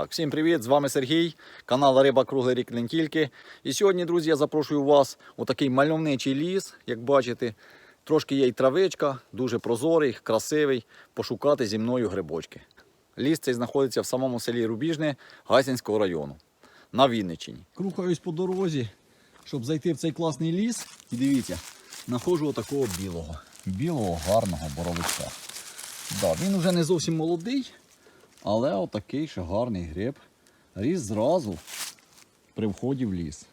Так, всім привіт! З вами Сергій, канал Риба Круглий рік не тільки. І сьогодні, друзі, я запрошую вас у такий мальовничий ліс, як бачите. Трошки є й травичка, дуже прозорий, красивий. Пошукати зі мною грибочки. Ліс цей знаходиться в самому селі Рубіжне Гайсинського району на Вінниччині. Крухаюсь по дорозі, щоб зайти в цей класний ліс. І дивіться, знаходжу отакого білого, білого гарного боровичка. Да, він вже не зовсім молодий, але отакий ще гарний гриб. Ріс зразу при вході в ліс.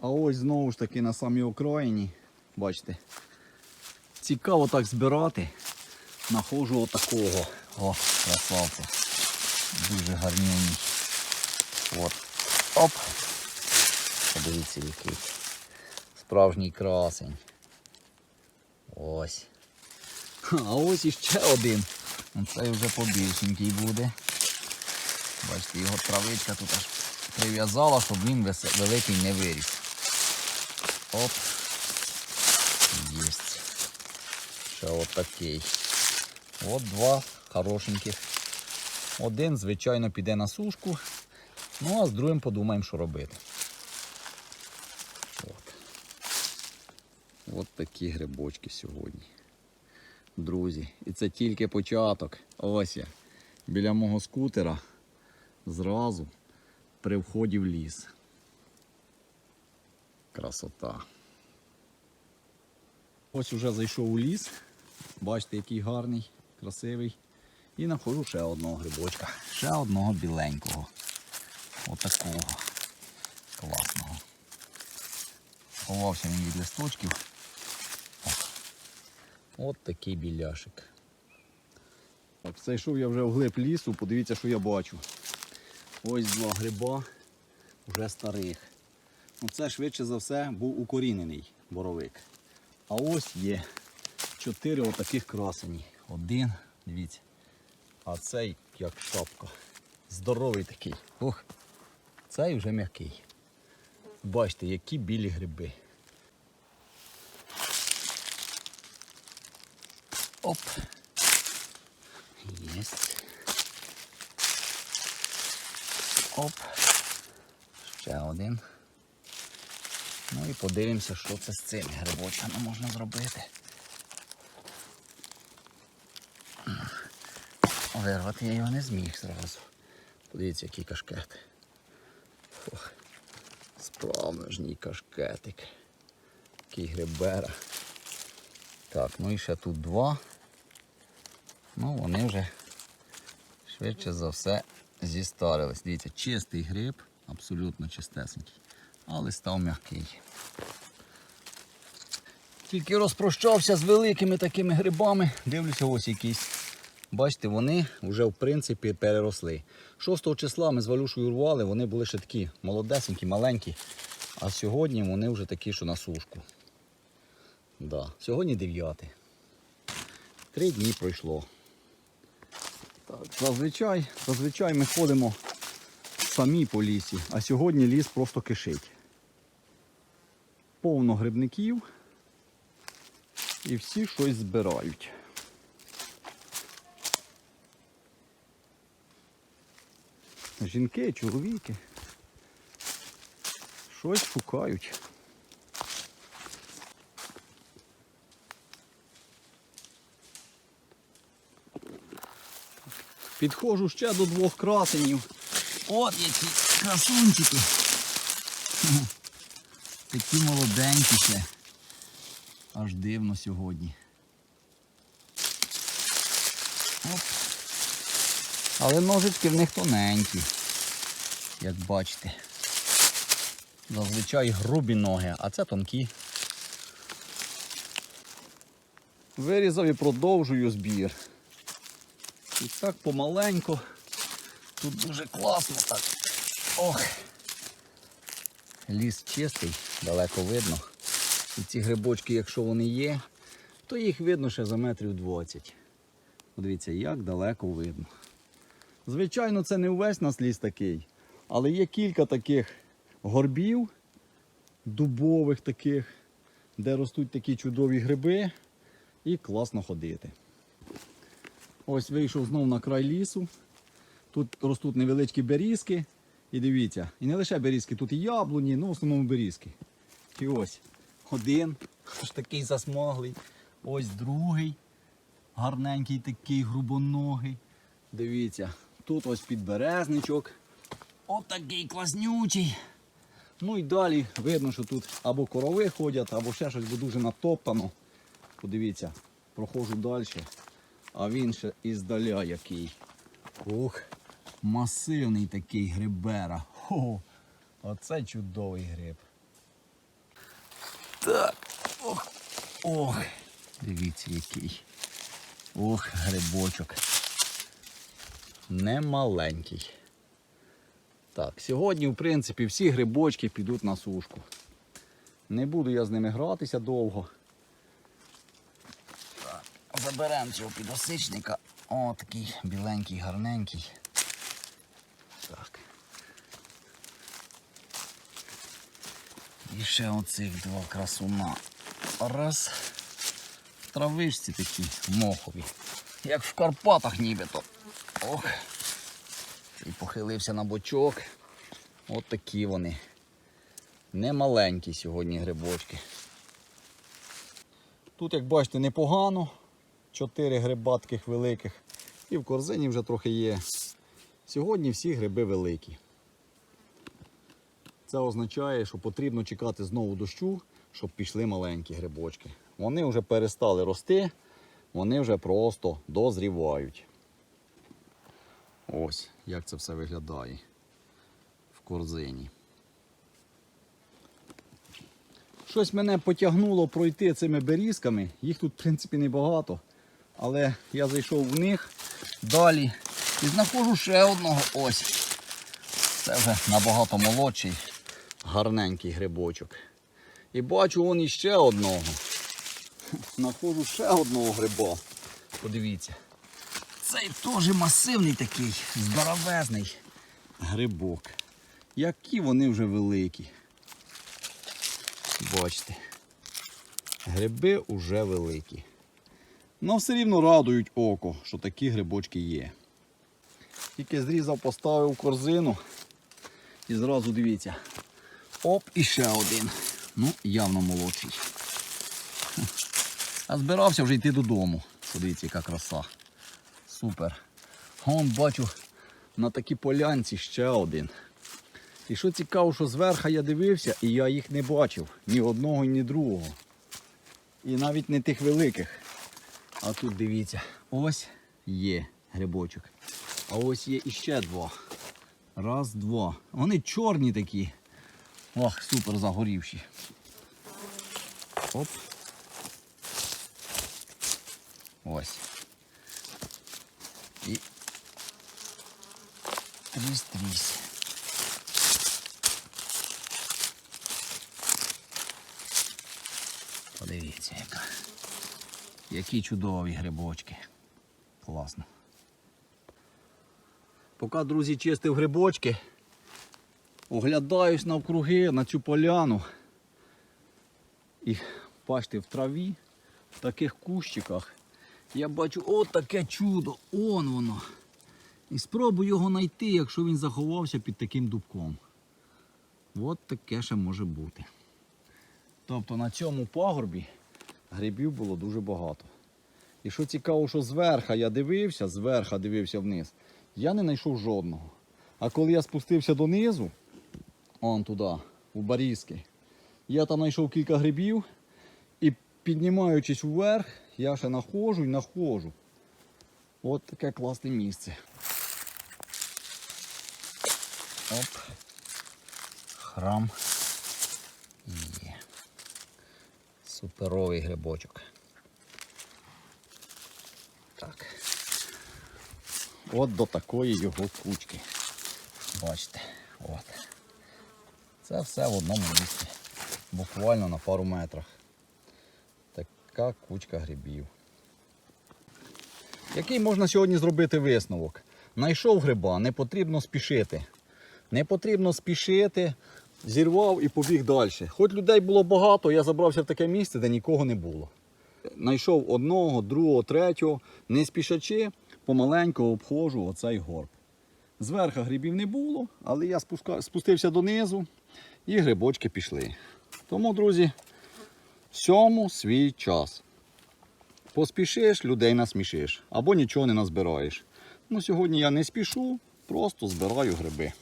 А ось знову ж таки на самій окраїні, бачите, цікаво так збирати. Находжу отакого. О, красавця. Дуже гарнюній. От. Оп. Подивіться який. Справжній красень. Ось. А ось іще один. Цей вже побільшенький буде. Бачите, його травичка тут аж прив'язала, щоб він великий не виріс. Оп. Єсть. Ще от такий. От два хорошеньких. Один, звичайно, піде на сушку. Ну а з другим подумаємо, що робити. От. От такі грибочки сьогодні друзі. І це тільки початок. Ось я. Біля мого скутера зразу при вході в ліс. Красота. Ось уже зайшов у ліс. Бачите, який гарний, красивий. І знаходжу ще одного грибочка. Ще одного біленького. Отакого. Класного. Ховався він від листочків. От такий біляшик. Так, зайшов я вже вглиб лісу, подивіться, що я бачу. Ось два гриба вже старих. Ну, Це швидше за все був укорінений боровик. А ось є чотири отаких красені. Один, дивіться. А цей як шапка. Здоровий такий. Ох, цей вже м'який. Бачите, які білі гриби. Оп. Єсть. Оп. Ще один. Ну і подивимося, що це з цими грибочками можна зробити. Вирвати я його не зміг зразу. Подивіться, який кашкет. Ох. Справжній кашкетик. Який грибера. Так, ну і ще тут два. Ну, вони вже швидше за все зістарились. Дивіться, чистий гриб, абсолютно чистесенький, але став м'який. Тільки розпрощався з великими такими грибами. Дивлюся, ось якісь. Бачите, вони вже в принципі переросли. 6 числа ми з Валюшою рвали, вони були ще такі молодесенькі, маленькі. А сьогодні вони вже такі, що на сушку. Да. Сьогодні 9. Три дні пройшло. Так, зазвичай, зазвичай ми ходимо самі по лісі, а сьогодні ліс просто кишить. Повно грибників і всі щось збирають. Жінки, чоловіки. Щось шукають. Підходжу ще до двох красенів. От які красунчики. Такі молоденькі ще. Аж дивно сьогодні. Оп. Але ножички в них тоненькі, як бачите. Зазвичай грубі ноги, а це тонкі. Вирізав і продовжую збір. І так помаленьку. Тут дуже класно так. Ох. Ліс чистий, далеко видно. І ці грибочки, якщо вони є, то їх видно ще за метрів 20. Подивіться, як далеко видно. Звичайно, це не увесь нас ліс такий, але є кілька таких горбів, дубових таких, де ростуть такі чудові гриби і класно ходити. Ось вийшов знов на край лісу. Тут ростуть невеличкі берізки. І дивіться, і не лише берізки, тут і яблуні, ну в основному берізки. І ось один, аж такий засмаглий. Ось другий, гарненький такий, грубоногий. Дивіться, тут ось підберезничок. Отакий класнючий. Ну і далі видно, що тут або корови ходять, або ще щось, бо дуже натоптано. Подивіться, проходжу далі. А він ще іздаля який. Ух, масивний такий грибера. Хо, оце чудовий гриб. Так. Ох. Ох. Дивіться який. Ох, грибочок. Немаленький. Так, сьогодні, в принципі, всі грибочки підуть на сушку. Не буду я з ними гратися довго. Заберемо цього підосичника. О, такий біленький, гарненький. Так. І ще оцих два красуна. Раз. В травичці такі мохові. Як в Карпатах нібито. Ох. І похилився на бочок. От такі вони. Немаленькі сьогодні грибочки. Тут, як бачите, непогано. Чотири гриба таких великих. І в корзині вже трохи є. Сьогодні всі гриби великі. Це означає, що потрібно чекати знову дощу, щоб пішли маленькі грибочки. Вони вже перестали рости, вони вже просто дозрівають. Ось як це все виглядає в корзині. Щось мене потягнуло пройти цими берізками. Їх тут, в принципі, небагато. Але я зайшов в них далі і знаходжу ще одного ось. Це вже набагато молодший, гарненький грибочок. І бачу вон іще одного. Знаходжу ще одного гриба. Подивіться. Цей теж масивний такий, здоровезний грибок. Які вони вже великі. Бачите. Гриби вже великі. Ну все рівно радують око, що такі грибочки є. Тільки зрізав, поставив корзину. І зразу дивіться. Оп, і ще один. Ну, явно молодший. А збирався вже йти додому. Подивіться, яка краса. Супер. Вон бачу на такій полянці ще один. І що цікаво, що зверху я дивився і я їх не бачив. Ні одного, ні другого. І навіть не тих великих. А тут дивіться, ось є грибочок. А ось є іще два. Раз, два. Вони чорні такі. Ох, супер загорівші. Оп. Ось. І тріс-тріс. Подивіться, яка. Які чудові грибочки. Класно. Поки, друзі, чистив грибочки, оглядаюсь навкруги на цю поляну. І бачите, в траві, в таких кущиках, я бачу от таке чудо, он воно. І спробую його знайти, якщо він заховався під таким дубком. От таке ще може бути. Тобто на цьому пагорбі грибів було дуже багато. І що цікаво, що зверха я дивився, зверха дивився вниз, я не знайшов жодного. А коли я спустився донизу, он туди, у Барізки, я там знайшов кілька грибів і піднімаючись вверх, я ще находжу і находжу. От таке класне місце. Оп. Храм. Суперовий грибочок. Так. От до такої його кучки. Бачите, от. Це все в одному місці. Буквально на пару метрах. Така кучка грибів. Який можна сьогодні зробити висновок? Найшов гриба, не потрібно спішити. Не потрібно спішити, зірвав і побіг далі. Хоч людей було багато, я забрався в таке місце, де нікого не було. Найшов одного, другого, третього, не спішачи, помаленьку обходжу оцей горб. Зверху грибів не було, але я спуска... спустився донизу і грибочки пішли. Тому, друзі, всьому свій час. Поспішиш, людей насмішиш або нічого не назбираєш. Ну, сьогодні я не спішу, просто збираю гриби.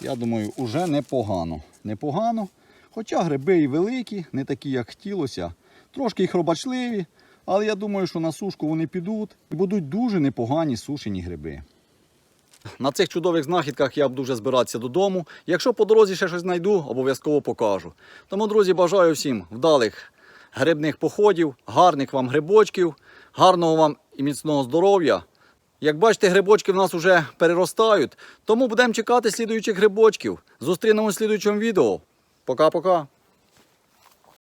Я думаю, уже непогано. Непогано. Хоча гриби і великі, не такі, як хотілося. Трошки і хробачливі, але я думаю, що на сушку вони підуть і будуть дуже непогані сушені гриби. На цих чудових знахідках я буду вже збиратися додому. Якщо по дорозі ще щось знайду, обов'язково покажу. Тому, друзі, бажаю всім вдалих грибних походів, гарних вам грибочків, гарного вам і міцного здоров'я. Як бачите, грибочки в нас вже переростають, тому будемо чекати слідуючих грибочків. Зустрінемось в слідуючому відео. Пока-пока.